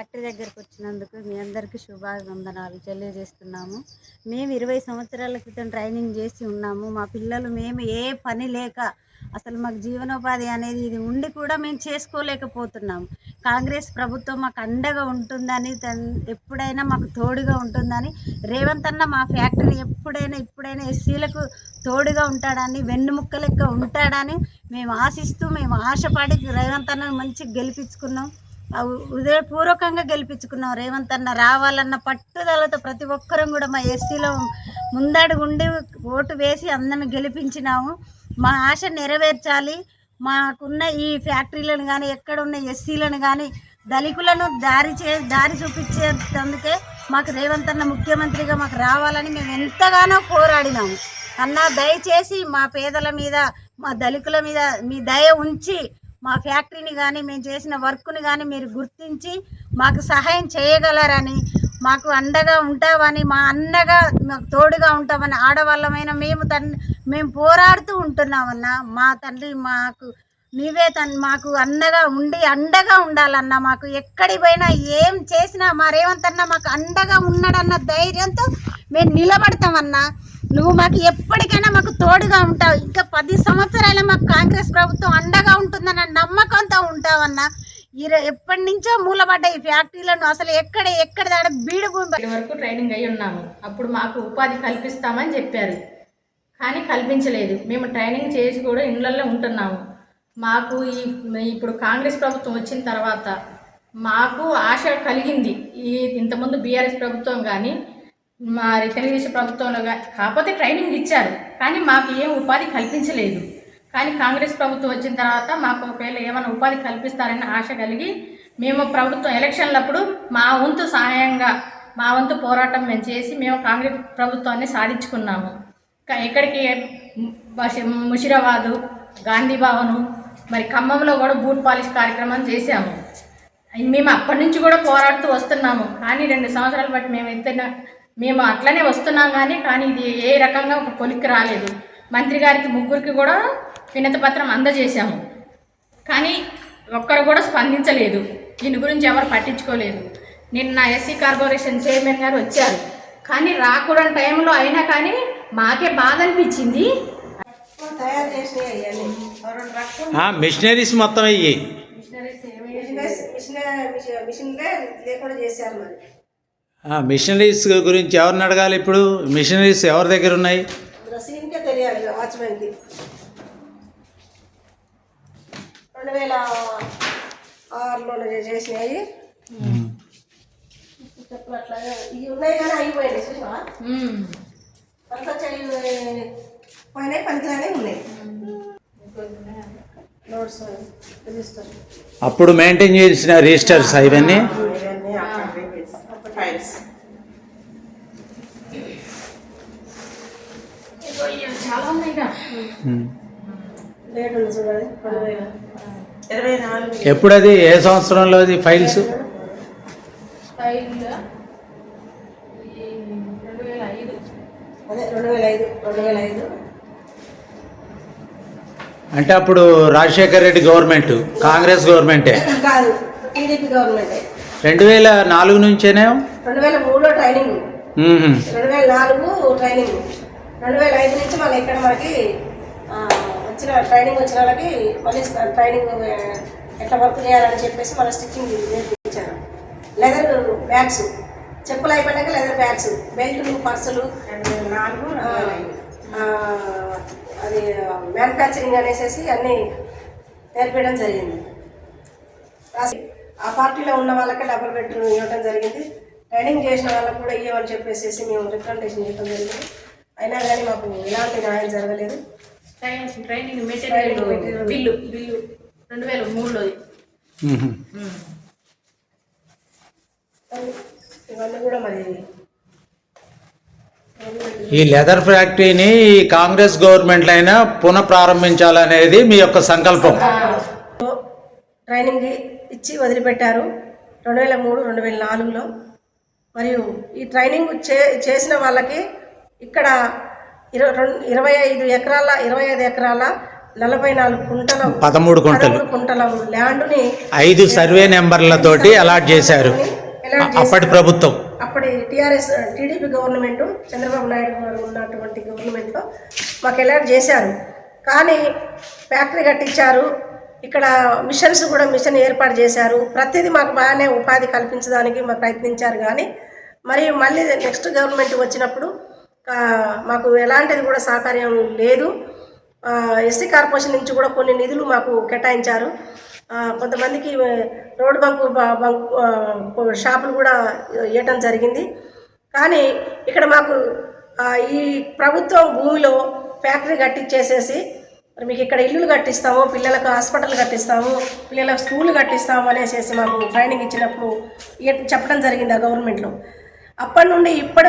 Factory దగ్గరకు వచ్చినందుకు మీ అందరికీ శుభావందనాలు తెలియజేస్తున్నాము. మేము ఇరవై సంవత్సరాల క్రితం ట్రైనింగ్ చేసి ఉన్నాము. మా పిల్లలు మేము ఏ పని లేక అసలు మాకు జీవనోపాధి అనేది ఇది ఉండి కూడా మేము చేసుకోలేకపోతున్నాము. కాంగ్రెస్ ప్రభుత్వం మాకు అండగా ఉంటుందని ఎప్పుడైనా మాకు తోడుగా ఉంటుందని రేవంత్ అన్న మా ఫ్యాక్టరీ ఎప్పుడైనా ఇప్పుడైనా ఎస్సీలకు తోడుగా ఉంటాడని వెన్నుముక్క లెక్క ఉంటాడని మేము ఆశిస్తూ మేము ఆశపడి రేవంత్ అన్నను మంచిగా గెలిపించుకున్నాం. హృదయపూర్వకంగా గెలిపించుకున్నాం రేవంత్ అన్న రావాలన్న పట్టుదలతో ప్రతి ఒక్కరం కూడా మా ఎస్సీలో ముందడుగుండి ఓటు వేసి అందరిని గెలిపించినాము. మా ఆశ నెరవేర్చాలి. మాకున్న ఈ ఫ్యాక్టరీలను కానీ ఎక్కడున్న ఎస్సీలను కానీ దళితులను దారి చే దారి చూపించేందుకే మాకు రేవంత్ అన్న ముఖ్యమంత్రిగా మాకు రావాలని మేము ఎంతగానో పోరాడినాము. అన్న దయచేసి మా పేదల మీద మా దళితుల మీద మీ దయ ఉంచి మా ఫ్యాక్టరీని కానీ మేము చేసిన వర్క్ని కానీ మీరు గుర్తించి మాకు సహాయం చేయగలరని మాకు అండగా ఉంటామని మా అన్నగా మాకు తోడుగా ఉంటామని ఆడవాళ్ళమైన మేము తన్ మేము పోరాడుతూ ఉంటున్నామన్న. మా తండ్రి మాకు నీవే తన్ మాకు అన్నగా ఉండి అండగా ఉండాలన్న మాకు ఎక్కడికి పోయినా ఏం చేసినా మా రేవంత్ అన్న మాకు అండగా ఉన్నాడన్న ధైర్యంతో మేము నిలబడతామన్నా. నువ్వు మాకు ఎప్పటికైనా మాకు తోడుగా ఉంటావు. ఇంకా పది సంవత్సరాలు మాకు కాంగ్రెస్ ప్రభుత్వం అండగా ఉంటుందన్న నమ్మకంతో ఉంటావన్నా. ఇర ఎప్పటి నుంచో మూలపడ్డ ఈ ఫ్యాక్టరీలను. అసలు ఎక్కడ ఎక్కడ దాడ బీడు భూమి వరకు ట్రైనింగ్ అయి ఉన్నాము. అప్పుడు మాకు ఉపాధి కల్పిస్తామని చెప్పారు. కానీ కల్పించలేదు. మేము ట్రైనింగ్ చేసి కూడా ఇళ్ళల్లో ఉంటున్నాము. మాకు ఈ ఇప్పుడు కాంగ్రెస్ ప్రభుత్వం వచ్చిన తర్వాత మాకు ఆశ కలిగింది. ఈ ఇంతకుముందు బీఆర్ఎస్ ప్రభుత్వం కానీ మరి తెలుగుదేశం ప్రభుత్వంలో కాకపోతే ట్రైనింగ్ ఇచ్చారు. కానీ మాకు ఏం ఉపాధి కల్పించలేదు. కానీ కాంగ్రెస్ ప్రభుత్వం వచ్చిన తర్వాత మాకు ఒకవేళ ఏమైనా ఉపాధి కల్పిస్తారని ఆశ కలిగి మేము ప్రభుత్వం ఎలక్షన్లప్పుడు మా వంతు సహాయంగా మా వంతు పోరాటం మేము చేసి మేము కాంగ్రెస్ ప్రభుత్వాన్ని సాధించుకున్నాము. ఎక్కడికి బష- ముషిరాబాదు గాంధీ భవను మరి ఖమ్మంలో కూడా బూట్ పాలిష్ కార్యక్రమం చేశాము. మేము అప్పటి నుంచి కూడా పోరాడుతూ వస్తున్నాము. కానీ రెండు సంవత్సరాలు బట్టి మేము ఎంత మేము అట్లనే వస్తున్నాం కానీ కానీ ఇది ఏ రకంగా ఒక కొలిక్కి రాలేదు. మంత్రి గారికి ముగ్గురికి కూడా వినతి పత్రం అందజేశాము. కానీ ఒక్కరు కూడా స్పందించలేదు. దీని గురించి ఎవరు పట్టించుకోలేదు. నిన్న ఎస్సీ కార్పొరేషన్ చైర్మన్ గారు వచ్చారు. కానీ రాకూడని టైంలో అయినా కానీ మాకే బాధ అనిపించింది. మిషనరీస్ మొత్తం అయ్యి. బిజినెస్ మిషన్ మిషన్లే లేకుండా చేశారు మరి. మిషనరీస్ గురించి ఎవరిని అడగాలి ఇప్పుడు? మిషనరీస్ ఎవరి దగ్గర ఉన్నాయి? సీన్కే తెలియాలి వాచ్మెన్కి రెండు వేల ఆరులో చేసినాయి చెప్పినట్లాగా ఇవి ఉన్నాయి కానీ అయిపోయింది చూసినా మ్మ్. అంతా చెయ్యి పోయినాయి పనికిరానే ఉన్నాయి. నోట్స్ రిజిస్టర్ అప్పుడు మెయింటైన్ చేసిన రిజిస్టర్స్ ఇవన్నీ ఇవన్నీ ఫైల్స్ ఇగో ఇవి చాలా ఉన్నాయిగా ఉమ్. డేట్ ఉంది చూడండి రెండు వేల ఇరవై నాలుగు ఎప్పుడు అది ఏ సంవత్సరంలో అది ఫైల్స్ అంటే అప్పుడు రాజశేఖర్ రెడ్డి గవర్నమెంట్ కాంగ్రెస్ గవర్నమెంటే? కాదు టీడీపీ గవర్నమెంట్. రెండు వేల నాలుగు నుంచేనే? రెండు వేల మూడులో ట్రైనింగ్. రెండు వేల నాలుగు ట్రైనింగ్. రెండు వేల ఐదు నుంచి మళ్ళీ ఇక్కడ మనకి వచ్చిన ట్రైనింగ్ వచ్చిన వాళ్ళకి మళ్ళీ ట్రైనింగ్ ఎట్లా వర్క్ చేయాలని చెప్పేసి మళ్ళీ స్టిచ్చింగ్ నేర్పించారు. Leather bags. చెప్పులు అయిపోయాక లెదర్ బ్యాగ్స్. బెల్టులు పర్సులు నాలుగు అది మ్యానుఫ్యాక్చరింగ్ అనేసి అన్నీ నేర్పించడం జరిగింది. ఆ పార్టీలో ఉన్న వాళ్ళకి డబుల్ బెడ్రూమ్ ఇవ్వడం జరిగింది. ట్రైనింగ్ చేసిన వాళ్ళకి కూడా ఇవ్వమని చెప్పేసి మేము రికమెండేషన్ చేయడం జరిగింది. అయినా కానీ మాకు ఎలాంటి న్యాయం జరగలేదు. Training training material bill bill. రెండు వేల మూడులో. ఇవన్నీ కూడా మరి ఈ లెదర్ ఫ్యాక్టరీని ఈ కాంగ్రెస్ గవర్నమెంట్ అయినా పునః ప్రారంభించాలనేది మీ యొక్క సంకల్పం. ట్రైనింగ్ ఇచ్చి వదిలిపెట్టారు. రెండు వేల మూడు రెండు వేల నాలుగులో. మరియు ఈ ట్రైనింగ్ చే చేసిన వాళ్ళకి ఇక్కడ ఇరవై రెండు ఇరవై ఐదు ఎకరాల ఇరవై ఐదు ఎకరాల నలభై నాలుగు కుంటల పదమూడు కుంటలు. కుంటల ల్యాండ్ని ఐదు సర్వే నెంబర్లతోటి అలాట్ చేశారు. ఎలాంటి అప్పటి ప్రభుత్వం. అప్పటి TRS TDP government Chandrababu Naidu garu ఉన్నటువంటి గవర్నమెంట్లో మాకు అలాట్ చేశారు. కానీ ఫ్యాక్టరీ కట్టించారు. ఇక్కడ మిషన్స్ కూడా మిషన్ ఏర్పాటు చేశారు. ప్రతిదీ మాకు బాగానే ఉపాధి కల్పించడానికి మాకు ప్రయత్నించారు కానీ మరి మళ్ళీ నెక్స్ట్ గవర్నమెంట్ వచ్చినప్పుడు మాకు ఎలాంటిది కూడా సహకార్యం లేదు. ఎస్సీ కార్పొరేషన్ నుంచి కూడా కొన్ని నిధులు మాకు కేటాయించారు. కొంతమందికి రోడ్డు బంకు బంకు షాపులు కూడా ఇవ్వటం జరిగింది. కానీ ఇక్కడ మాకు ఈ ప్రభుత్వం భూమిలో ఫ్యాక్టరీ కట్టించేసేసి మీకు ఇక్కడ ఇల్లులు కట్టిస్తాము పిల్లలకు హాస్పిటల్ కట్టిస్తాము పిల్లలకు స్కూల్ కట్టిస్తాము అనేసి మాకు ట్రైనింగ్ ఇచ్చినప్పుడు చెప్పడం జరిగింది ఆ గవర్నమెంట్లో. అప్పటి నుండి ఇప్పటి